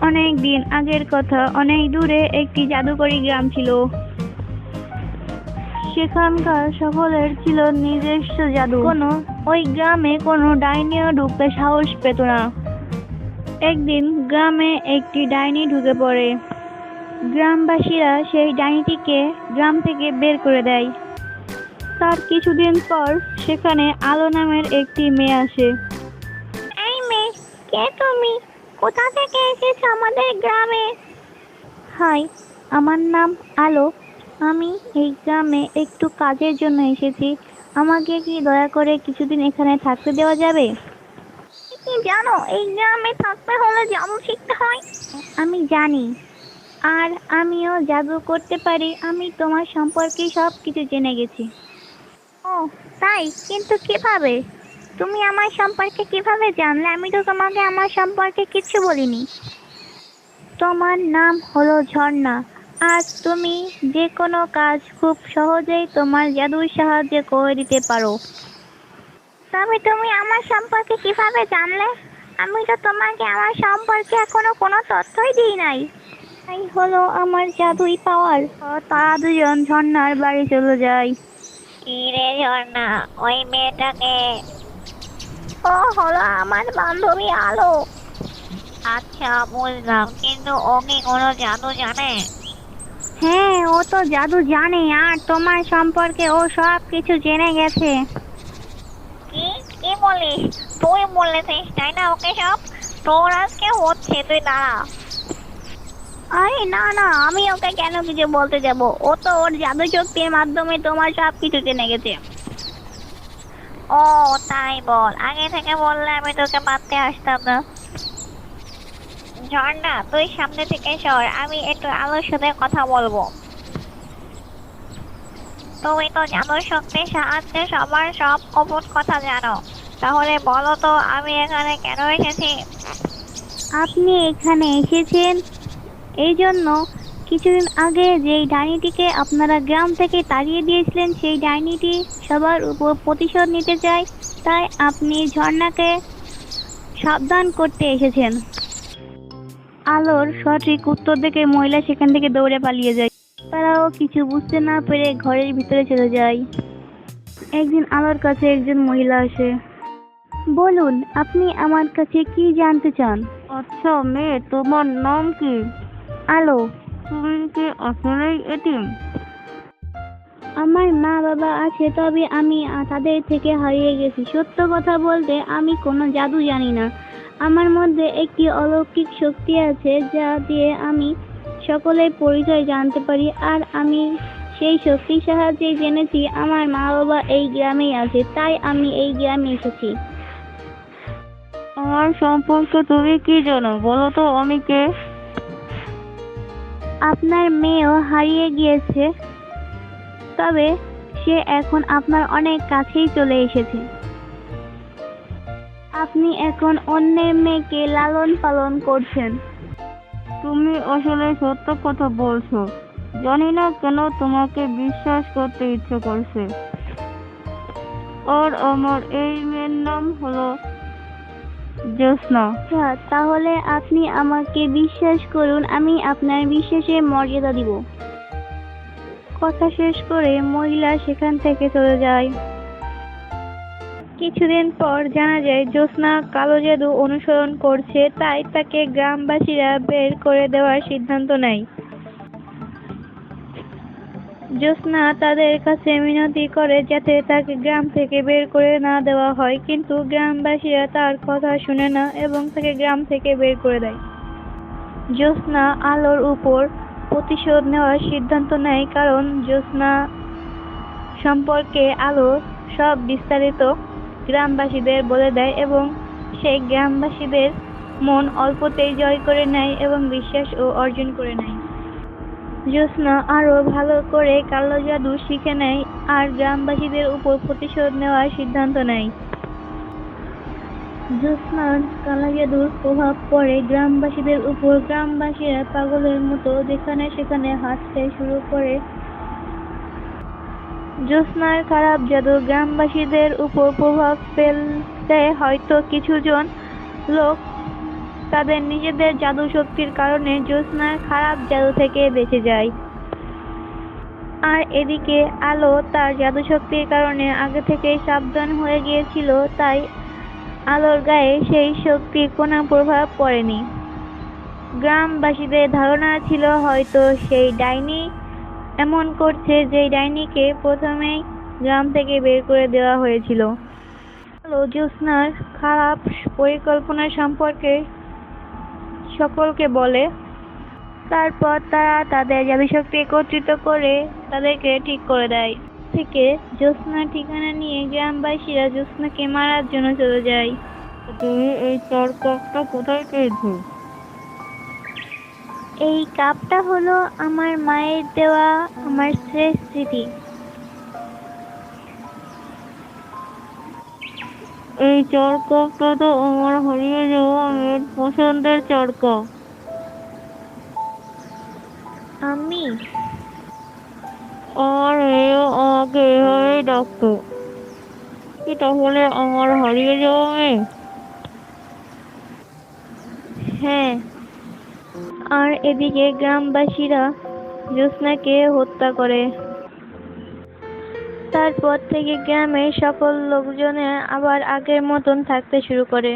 অনেক দিন আগের কথা, অনেক দূরে একটি জাদুকরী গ্রাম ছিল। সেখানকার সকলের ছিল নিজস্ব জাদু। কোনো, ওই গ্রামে কোনো ডাইনিও ঢুকতে সাহস পেত না। একদিন গ্রামে একটি ডাইনি ঢুকে পড়ে। গ্রামবাসীরা সেই ডাইনিটিকে গ্রাম থেকে বের করে দেয়। তার কিছুদিন পর সেখানে আলো নামের একটি মেয়ে আসে। এই মেয়ে, কে তুমি? কোথা থেকে এসেছ আমাদের গ্রামে? হাই আমার নাম আলো আমি এই গ্রামে একটু কাজের জন্য এসেছি। আমাকে কি দয়া করে কিছুদিন এখানে থাকতে দেওয়া যাবে? কি জানো এই গ্রামে থাকতে হলে জাদু শিখতে হয়। আমি জানি। আর আমিও জাদু করতে পারি। আমি তোমার সম্পর্কে সব কিছু জেনে গেছি। ও তাই? কিন্তু কীভাবে? তুমি আমার সম্পর্কে কীভাবে জানলে? আমি তো তোমাকে আমার সম্পর্কে কিছু বলিনি। তোমার নাম হলো ঝর্ণা। আর তুমি যে কোনো কাজ খুব সহজেই তোমার জাদুর সাহায্যে করে দিতে পারো। তবে তুমি আমার সম্পর্কে কীভাবে জানলে? আমি তো তোমাকে আমার সম্পর্কে এখনও কোনো তথ্যই দিই নাই। তাই হলো আমার জাদুই পাওয়ার। তারা দুজন ঝর্ণার বাড়ি চলে যায়। কি রে ঝর্ণা? ওই মেয়েটাকে ও হলো আমার বান্ধবী আলো। আচ্ছা বুঝলাম। কিন্তু ও কি কোনো জাদু জানে? হ্যাঁ ও তো জাদু জানে আর তোমার সম্পর্কে ও সব কিছু জেনে গেছে। কি? কি বলিস? তুই বলেছিস তাই না ওকে সব? তোর আজকে হচ্ছে তুই দাঁড়া। আরে না না আমি ওকে কেন কিছু বলতে যাব? ও তো ওর জাদু শক্তির মাধ্যমে তোমার সব কিছু জেনে গেছে। ও, তাই বল। আগে থেকে বললে আমি তোকে মারতে আসতাম না। ঝর্ণা, তুই সামনে থেকে সর, আমি একটু আলোর সাথে কথা বলব। তুমি তো জানো, শক্তির সাহায্যে সবার সব গোপন কথা জানো। তাহলে বলো তো, আমি এখানে কেন এসেছি? আপনি এখানে এসেছেন? এই জন্য কিছুদিন আগে যেই ডাইনিটিকে আপনারা গ্রাম থেকে তাড়িয়ে দিয়েছিলেন সেই ডাইনিটি সবার উপর প্রতিশোধ নিতে চায় তাই আপনি ঝর্ণাকে সাবধান করতে এসেছেন। আলোর সঠিক উত্তর দেখে মহিলা সেখান থেকে দৌড়ে পালিয়ে যায়। তারাও কিছু বুঝতে না পেরে ঘরের ভিতরে চলে যায়। একদিন আলোর কাছে একজন মহিলা আসে। বলুন আপনি আমার কাছে কি জানতে চান? আচ্ছা মেয়ে তোমার নাম কি? আলো তুমি কি আসলেই এটিম আমার মা বাবা আছে তবে আমি তাদের থেকে হারিয়ে গেছি। সত্য কথা বলতে আমি কোনো জাদু জানি না। আমার মধ্যে একটি অলৌকিক শক্তি আছে যা দিয়ে আমি সকলের পরিচয় জানতে পারি আর আমি সেই শক্তির সাহায্যে জেনেছি আমার মা বাবা এই গ্রামেই আছে তাই আমি এই গ্রামে এসেছি। আমার সম্পর্কে তুমি কি জানো? বলো তো আমি কে? আপনার মেয়েও হারিয়ে গিয়েছে। তবে সে এখন আপনার অনেক কাছেই চলে এসেছে। আপনি এখন অন্যের মেয়েকে লালন পালন করছেন। তুমি আসলে সত্য কথা বলছো। জানি না কেন তোমাকে বিশ্বাস করতে ইচ্ছে করছে। আর আমার এই মেয়ের নাম হলো জ্যোৎস্না আচ্ছা তাহলে আপনি আমাকে বিশ্বাস করুন, আমি আপনার বিশ্বাসে মর্যাদা দিব। কথা শেষ করে মহিলা সেখান থেকে চলে যায়। কিছুদিন পর জানা যায়, জ্যোৎস্না কালো জাদু অনুসরণ করছে, তাই তাকে গ্রামবাসীরা বের করে দেওয়ার সিদ্ধান্ত নেয়। জ্যোৎস্না তাদের কাছে মিনতি করে যাতে তাকে গ্রাম থেকে বের করে না দেওয়া হয়। কিন্তু গ্রামবাসীরা তার কথা শুনে না এবং তাকে গ্রাম থেকে বের করে দেয়। জ্যোৎস্না আলোর উপর প্রতিশোধ নেওয়ার সিদ্ধান্ত নেয় কারণ জ্যোৎস্না সম্পর্কে আলো সব বিস্তারিত গ্রামবাসীদের বলে দেয় এবং সেই গ্রামবাসীদের মন অল্পতেই জয় করে নেয় এবং বিশ্বাসও অর্জন করে নেয়। জ্যোৎস্না আরও ভালো করে কালো জাদু শিখে নেয় আর গ্রামবাসীদের উপর প্রতিশোধ নেওয়ার সিদ্ধান্ত নেয়। জ্যোৎস্নার কালো জাদুর প্রভাব পড়ে গ্রামবাসীদের উপর। গ্রামবাসীরা পাগলের মতো যেখানে সেখানে হাঁটতে শুরু করে। জ্যোৎস্নার খারাপ জাদু গ্রামবাসীদের উপর প্রভাব ফেলতে হয়তো কিছুজন লোক তাদের নিজেদের জাদু শক্তির কারণে জ্যোৎস্নার খারাপ জাদু থেকে বেঁচে যায়। আর এদিকে আলো তার জাদু শক্তির কারণে আগে থেকে সাবধান হয়ে গিয়েছিল, তাই আলোর গায়ে সেই শক্তির কোনো প্রভাব পড়েনি। গ্রামবাসীদের ধারণা ছিল হয়তো সেই ডাইনি এমন করছে যে ডাইনিকে প্রথমেই গ্রাম থেকে বের করে দেওয়া হয়েছিল। আলো জ্যোৎস্নার খারাপ পরিকল্পনা সম্পর্কে সকলকে বলে তারপর তারা তাদের জাদুশক্তি একত্রিত করে তাদেরকে ঠিক করে দেয়। থেকে জ্যোৎস্নার ঠিকানা নিয়ে গ্রামবাসীরা জ্যোৎস্নাকে মারার জন্য চলে যায়। তুমি এই চার কাপটা কোথায় পেয়েছ? এই কাপটা হলো আমার মায়ের দেওয়া আমার শেষ স্মৃতি। এই চার কাপটা তো আমার হারিয়ে যাওয়া মেয়ের পছন্দের চার কাপ আমি। আমার মেয়েও আমাকে এভাবেই ডাকতো। কি তাহলে আমার হারিয়ে যাওয়া মেয়ে হ্যাঁ। আর এদিকে গ্রামবাসীরা জ্যোৎস্নাকে হত্যা করে। তারপর থেকে গ্রামের সকল লোকজনে আবার আগের মতন থাকতে শুরু করে।